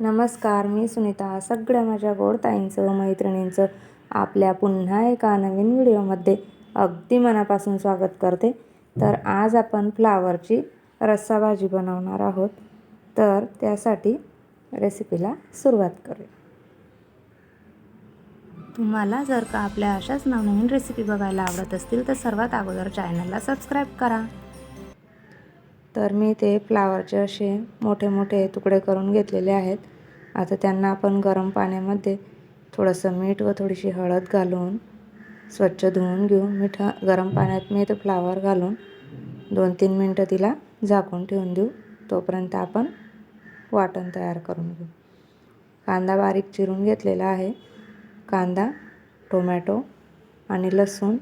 नमस्कार मी सुनीता. सगळ्या माझ्या गोड ताईंचं मैत्रिणींचं आपल्या पुन्हा एका नवीन व्हिडिओमध्ये अगदी मनापासून स्वागत करते. तर आज आपण फ्लावरची रस्सा भाजी बनवणार आहोत. तर त्यासाठी रेसिपीला सुरुवात करूया. तुम्हाला जर का आपल्या अशाच नवनवीन रेसिपी बघायला आवडत असतील तर सर्वात अगोदर चॅनलला सबस्क्राईब करा. तर मी ते फ्लावरचे असे मोठे मोठे तुकडे करून घेतलेले आहेत. आता त्यांना आपण गरम पाण्यामध्ये थोडंसं मीठ व थोडीशी हळद घालून स्वच्छ धुवून घेऊ. मीठ गरम पाण्यात मी ते फ्लावर घालून दोन तीन मिनटं तिला झाकून ठेवून देऊ. तोपर्यंत आपण वाटण तयार करून घेऊ. कांदा बारीक चिरून घेतलेला आहे. कांदा टोमॅटो आणि लसूण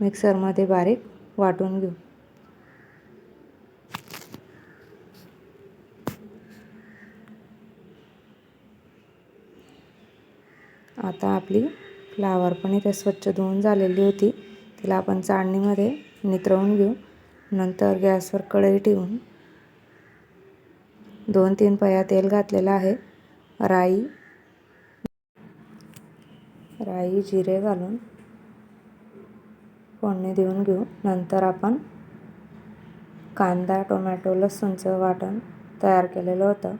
मिक्सरमध्ये बारीक वाटून घेऊ. आता आपली फ्लावर पण इथे स्वच्छ धुवून झालेली होती. तिला आपण चाळणीमध्ये नितळवून घेऊ. नंतर गॅसवर कढई ठेवून दोन तीन पया तेल घातलेलं आहे. राई राई जिरे घालून फोडणी देऊन घेऊ. नंतर आपण कांदा टोमॅटो लसूणचं वाटण तयार केलेलं होतं.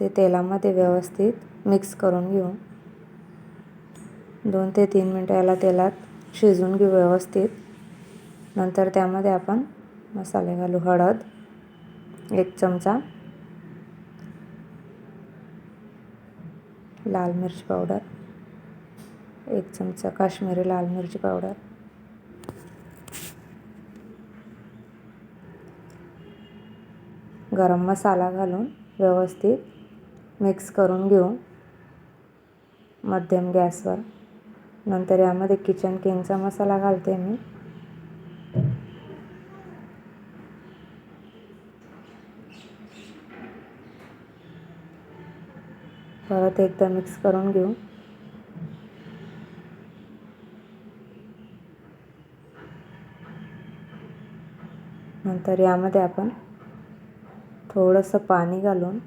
ते तेलामध्ये व्यवस्थित मिक्स करून घेऊ. दोन ते तीन मिनटं याला तेलात शिजवून घेऊ व्यवस्थित. नंतर त्यामध्ये आपण मसाले घालू हळद एक चमचा. लाल मिरची पावडर एक चमचा काश्मीरी लाल मिरची पावडर. गरम मसाला घालून व्यवस्थित मिक्स करून घेऊ. मध्यम गॅसवर. नंतर यामध्ये किचन किंगचा मसाला घालते मी. परत एकदा मिक्स करून घेऊ. नंतर यामध्ये आपण थोडंसं पाणी घालून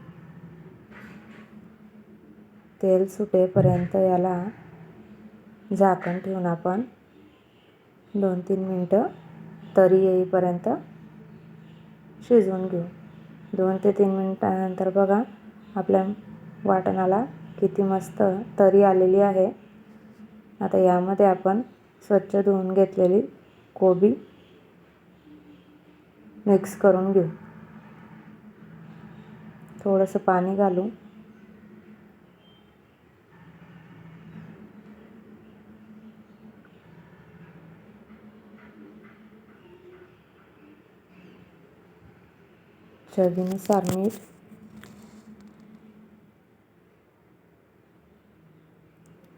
तेल सुटेपर्यंत याला झाकण ठेवून आपण. दोन तीन मिनटं तरी येईपर्यंत शिजवून घेऊ. दोन ते तीन मिनटानंतर बघा आपल्या वाटणाला किती मस्त तरी आलेली आहे. आता यामध्ये आपण स्वच्छ धुवून घेतलेली कोबी मिक्स करून घेऊ. थोडंसं पाणी घालू. चवीनुसार मीठ.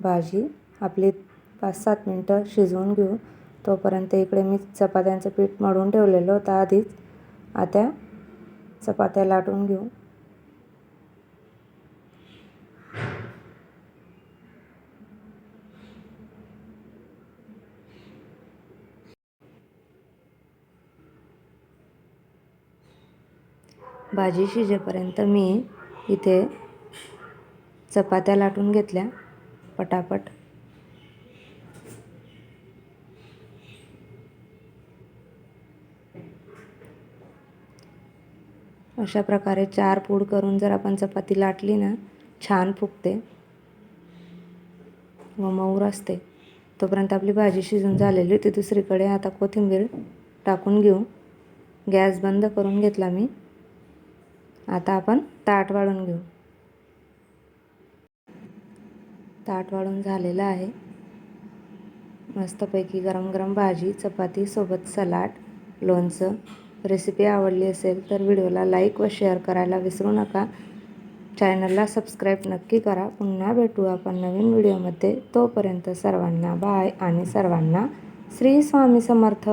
भाजी आपली पाच सात मिनटं शिजवून घेऊ. तोपर्यंत इकडे मी चपात्यांचं पीठ मळून ठेवलेलं होतं आधीच. आता चपात्या लाटून घेऊ. भाजी शिजेपर्यंत मी इथे चपात्या लाटून घेतल्या. पटापट. अशा प्रकारे चार पूड करून जर आपण चपाती लाटली ना छान फुगते व मऊर असते. तोपर्यंत आपली भाजी शिजून झालेली होती. दुसरीकडे आता कोथिंबीर टाकून घेऊ. गॅस बंद करून घेतला मी. आता आपण ताट वाळून घेऊ. ताट वाळून झालेलं आहे. मस्तपैकी गरम गरम भाजी चपाती सोबत सलाड लोणचं. रेसिपी आवडली असेल तर व्हिडिओला लाईक व शेअर करायला विसरू नका. चॅनलला सबस्क्राईब नक्की करा. पुन्हा भेटू आपण नवीन व्हिडिओमध्ये. तोपर्यंत सर्वांना बाय आणि सर्वांना श्री स्वामी समर्थ.